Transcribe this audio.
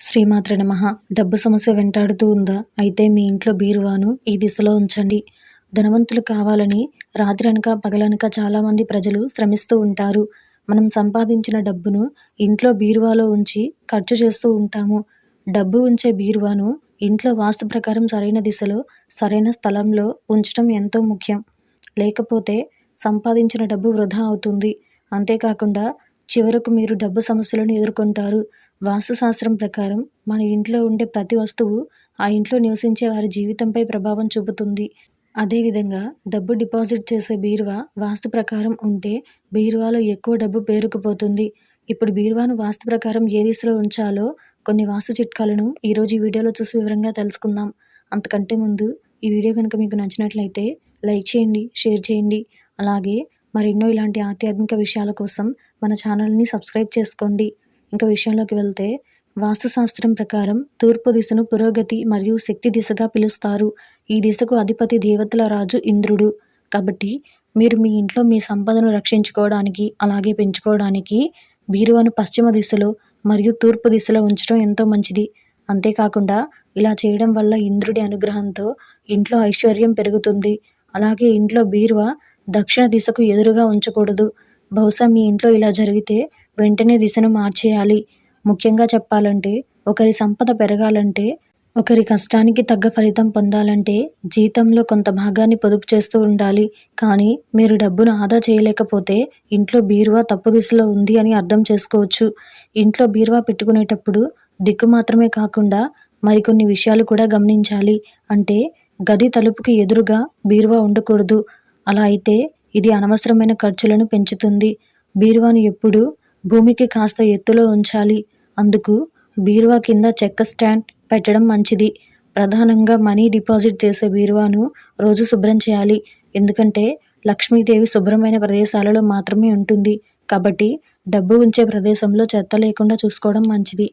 శ్రీమాత్ర నమ. డబ్బు సమస్య వెంటాడుతూ ఉందా? అయితే మీ ఇంట్లో బీరువాను ఈ దిశలో ఉంచండి. ధనవంతులు కావాలని రాత్రనక పగలనక చాలామంది ప్రజలు శ్రమిస్తూ ఉంటారు. మనం సంపాదించిన డబ్బును ఇంట్లో బీరువాలో ఉంచి ఖర్చు చేస్తూ ఉంటాము. డబ్బు ఉంచే బీరువాను ఇంట్లో వాస్తు ప్రకారం సరైన దిశలో సరైన స్థలంలో ఉంచడం ఎంతో ముఖ్యం. లేకపోతే సంపాదించిన డబ్బు వృధా అవుతుంది. అంతేకాకుండా చివరకు మీరు డబ్బు సమస్యలను ఎదుర్కొంటారు. వాస్తుశాస్త్రం ప్రకారం మన ఇంట్లో ఉండే ప్రతి వస్తువు ఆ ఇంట్లో నివసించే వారి జీవితంపై ప్రభావం చూపుతుంది. అదేవిధంగా డబ్బు డిపాజిట్ చేసే బీరువా వాస్తు ప్రకారం ఉంటే బీరువాలో ఎక్కువ డబ్బు పేరుకుపోతుంది. ఇప్పుడు బీరువాను వాస్తు ప్రకారం ఏ దిశలో ఉంచాలో కొన్ని వాస్తు చిట్కాలను ఈరోజు ఈ వీడియోలో చూసి వివరంగా తెలుసుకుందాం. అంతకంటే ముందు ఈ వీడియో కనుక మీకు నచ్చినట్లయితే లైక్ చేయండి షేర్ చేయండి. అలాగే మరెన్నో ఇలాంటి ఆధ్యాత్మిక విషయాల కోసం మన ఛానల్ని సబ్స్క్రైబ్ చేసుకోండి. ఇంకా విషయంలోకి వెళ్తే వాస్తుశాస్త్రం ప్రకారం తూర్పు దిశను పురోగతి మరియు శక్తి దిశగా పిలుస్తారు. ఈ దిశకు అధిపతి దేవతల రాజు ఇంద్రుడు. కాబట్టి మీరు మీ ఇంట్లో మీ సంపదను రక్షించుకోవడానికి అలాగే పెంచుకోవడానికి బీరువాను పశ్చిమ దిశలో మరియు తూర్పు దిశలో ఉంచడం ఎంతో మంచిది. అంతేకాకుండా ఇలా చేయడం వల్ల ఇంద్రుడి అనుగ్రహంతో ఇంట్లో ఐశ్వర్యం పెరుగుతుంది. అలాగే ఇంట్లో బీరువా దక్షిణ దిశకు ఎదురుగా ఉంచకూడదు. బహుశా మీ ఇంట్లో ఇలా జరిగితే వెంటనే దిశను మార్చేయాలి. ముఖ్యంగా చెప్పాలంటే ఒకరి సంపద పెరగాలంటే ఒకరి కష్టానికి తగ్గ ఫలితం పొందాలంటే జీతంలో కొంత భాగాన్ని పొదుపు చేస్తూ ఉండాలి. కానీ మీరు డబ్బును ఆదా చేయలేకపోతే ఇంట్లో బీరువా తప్పు దిశలో ఉంది అని అర్థం చేసుకోవచ్చు. ఇంట్లో బీరువా పెట్టుకునేటప్పుడు దిక్కు మాత్రమే కాకుండా మరికొన్ని విషయాలు కూడా గమనించాలి. అంటే గది తలుపుకి ఎదురుగా బీరువా ఉండకూడదు. అలా అయితే ఇది అనవసరమైన ఖర్చులను పెంచుతుంది. బీరువాను ఎప్పుడూ భూమికి కాస్త ఎత్తులో ఉంచాలి. అందుకు బీరువా కింద చెక్క స్టాండ్ పెట్టడం మంచిది. ప్రధానంగా మనీ డిపాజిట్ చేసే బీరువాను రోజు శుభ్రం చేయాలి. ఎందుకంటే లక్ష్మీదేవి శుభ్రమైన ప్రదేశాలలో మాత్రమే ఉంటుంది. కాబట్టి డబ్బు ఉంచే ప్రదేశంలో చెత్త లేకుండా చూసుకోవడం మంచిది.